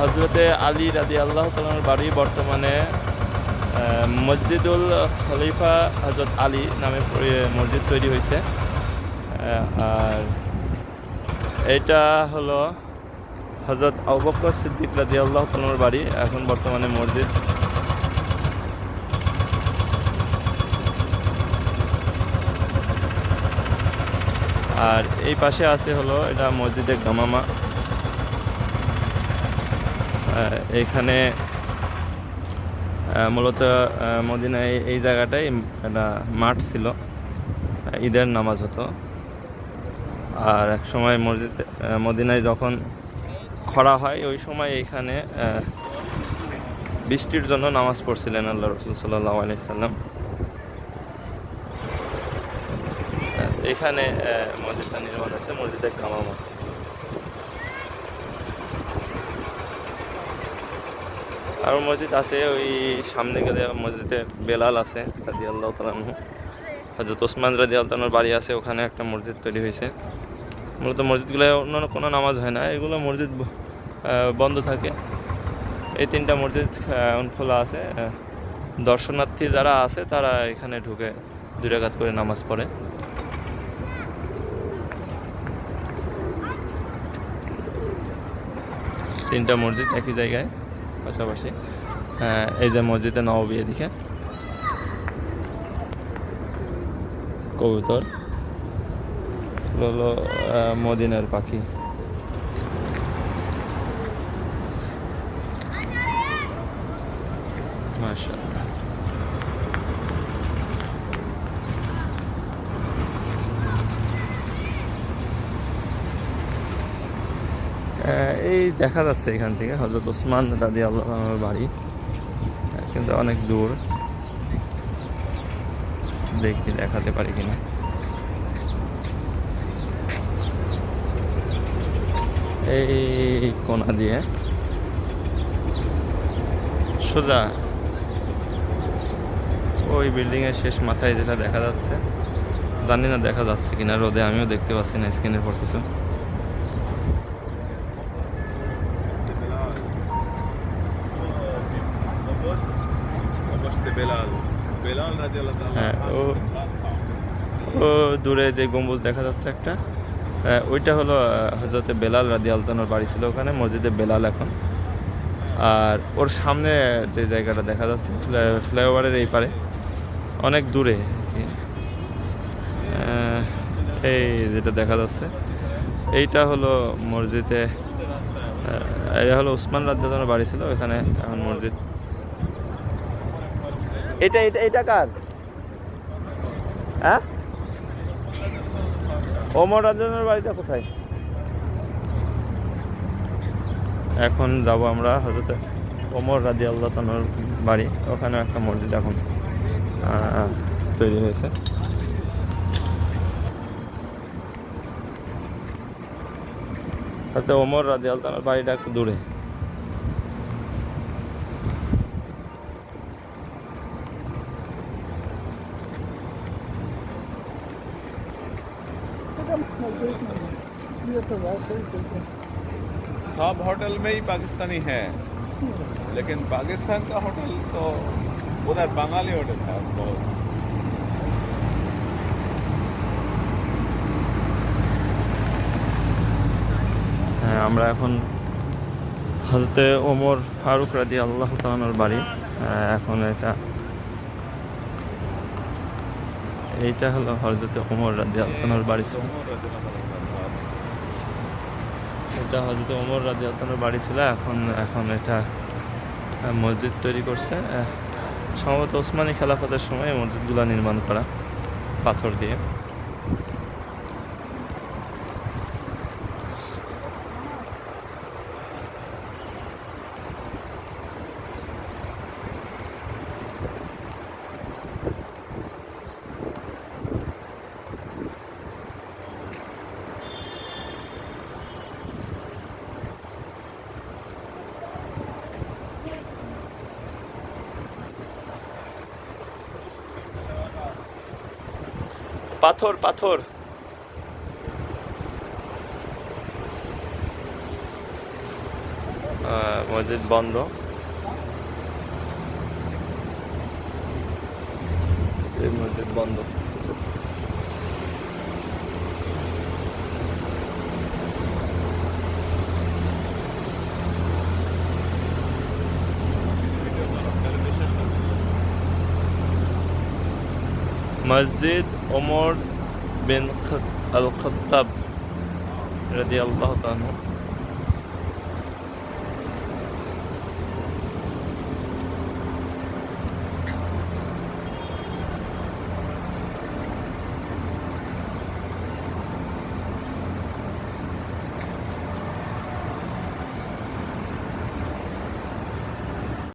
হজরতে আলী রাদি আল্লাহ তালার বাড়ি বর্তমানে মসজিদুল খলিফা হজরত আলী নামে মসজিদ তৈরি হয়েছে আর এটা হলো হজরত আবকর সিদ্দিক রাজি আল্লাহ তালার বাড়ি, এখন বর্তমানে মসজিদ। আর এই পাশে আছে হলো এটা মসজিদের গামামা। আহ, এইখানে মূলত মদিনায় এই জায়গাটায় একটা মাঠ ছিল। ঈদের নামাজ হতো। আর এক সময় মসজিদ মদিনায় যখন খরা হয় ওই সময় এইখানে বৃষ্টির জন্য নামাজ পড়ছিলেন আল্লাহ রসুল সাল্লাহ আলাইসাল্লাম এখানে মসজিদটা নির্মাণ হয়েছে মসজিদের কামামা। আরও মসজিদ আছে, ওই সামনে গেলে মসজিদে বেলাল আছে রাজি আল্লাহ তালাহ হজরত ওসমান রাজি আল্লাহর বাড়ি আছে, ওখানে একটা মসজিদ তৈরি হয়েছে। মূলত মসজিদগুলো অন্য কোনো নামাজ হয় না, এগুলো মসজিদ বন্ধ থাকে। এই তিনটা মসজিদ খোলা আছে। দর্শনার্থী যারা আছে, তারা এখানে ঢুকে দুই রাকাত করে নামাজ পড়ে। তিনটা মসজিদ একই জায়গায়। পাশাপাশি এই যে মসজিদে নববী এদিকে কবুতর। হলো মদিনার পাখি। এই দেখা যাচ্ছে এখান থেকে হজরত ওসমান দাদি আল্লাহ বাড়ি। কিন্তু অনেক দূর। দেখি, দেখাতে পারি কিনা। এই কোনা দিয়ে। সোজা। ওই বিল্ডিং এর শেষ মাথায় যেটা দেখা যাচ্ছে। জানি না দেখা যাচ্ছে কিনা, রোদে আমিও দেখতে পাচ্ছি না স্ক্রিনের পর কিছু অবস্থে বেলাল বেলাল রাজি আল্লাহ হ্যাঁ ও ও দূরে যে গম্বুজ দেখা যাচ্ছে একটা ওইটা হলো হজরতে বেলাল রাদি আলতানোর বাড়ি ছিল ওখানে মসজিদে বেলাল এখন। আর ওর সামনে যে জায়গাটা দেখা যাচ্ছে ফ্লাই- ফ্লাইওভারের এই পারে অনেক দূরে এই যেটা দেখা যাচ্ছে এইটা হলো মসজিদে এটা হলো উসমান রাজ্জানোর বাড়ি ছিল ওখানে এখন মসজিদ। এটা এটা এটা কার? হ্যাঁ? ওমর রাজনের বাড়িটা কোথায়? এখন যাব আমরা হজরত ওমর রাজি আল্লাহ তানোর বাড়ি। ওখানে একটা মসজিদ এখন তৈরি হয়েছে। হয়তো ওমর রাজি আল্লাহ বাড়িটা একটু দূরে। ये तो वैसे ही कहते हैं। सब होटल में ही पाकिस्तानी है लेकिन पाकिस्तान का होटल तो उधर बंगाली होटल था बहुत হ্যাঁ আমরা এখন হজরতে ওমর ফারুক রাদি আল্লাহ তালানোর বাড়ি আহ, এখন এটা এইটা হলো হজরতে ওমর রাজি আলতানোর বাড়ি। ছিল এটা হজরত ওমর রাজি আলতানোর বাড়ি ছিল। এখন এখন এটা মসজিদ তৈরি করছে। সম্ভবত ওসমানী খেলাফতের সময় মসজিদগুলো নির্মাণ করা, পাথর দিয়ে। পাথর পাথর। মসজিদ বন্ধ। মসজিদ বন্ধ। মসজিদ عمر بن الخطاب رضي الله عنه.